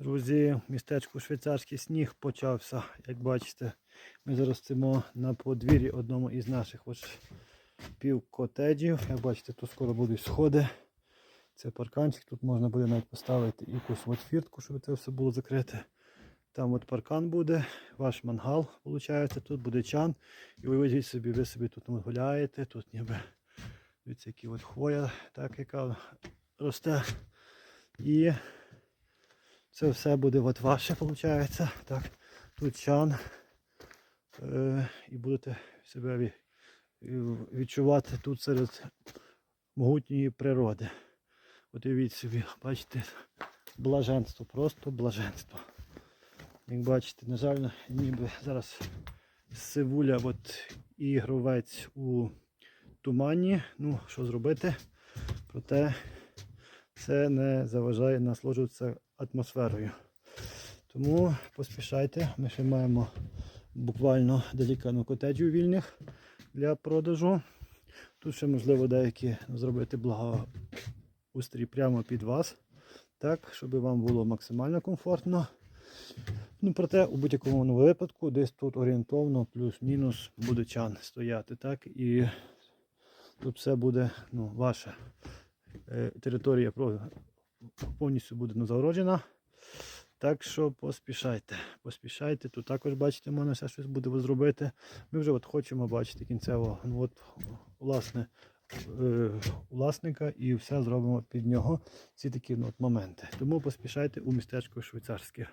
Друзі, в містечку швейцарський сніг почався. Як бачите, ми зараз стоїмо на подвір'ї одному із наших ось півкотеджів. Як бачите, тут скоро будуть сходи. Це парканчик, тут можна буде навіть поставити якусь от щоб це все було закрите. Там от паркан буде, ваш мангал, виходить, тут буде чан. І уявіть собі, ви собі тут гуляєте, тут ніби дивіться, які от хвоя, так, яка росте. І це все буде от ваше, виходить. Так, тут чан. Е, і будете себе ві- ві- відчувати тут серед могутньої природи. Уявіть собі, бачите, блаженство, просто блаженство. Як бачите, на жаль, ніби зараз сивуля от і гровець у тумані. Ну, що зробити? Проте це не заважає насолоджуватися атмосферою. Тому поспішайте, ми ще маємо буквально декілька котеджів вільних для продажу. Тут ще можливо деякі зробити благоустрій прямо під вас, так, щоб вам було максимально комфортно. Ну, проте у будь-якому випадку десь тут орієнтовно плюс-мінус буде чан стояти. так, І тут все буде ну, ваша е, територія повністю буде загороджена. Так що поспішайте, поспішайте. Тут також бачите, можна все щось буде зробити. Ми вже от хочемо бачити кінцево ну, от, власне, е, власника і все зробимо під нього. Ці такі ну, от моменти. Тому поспішайте у містечко швейцарське.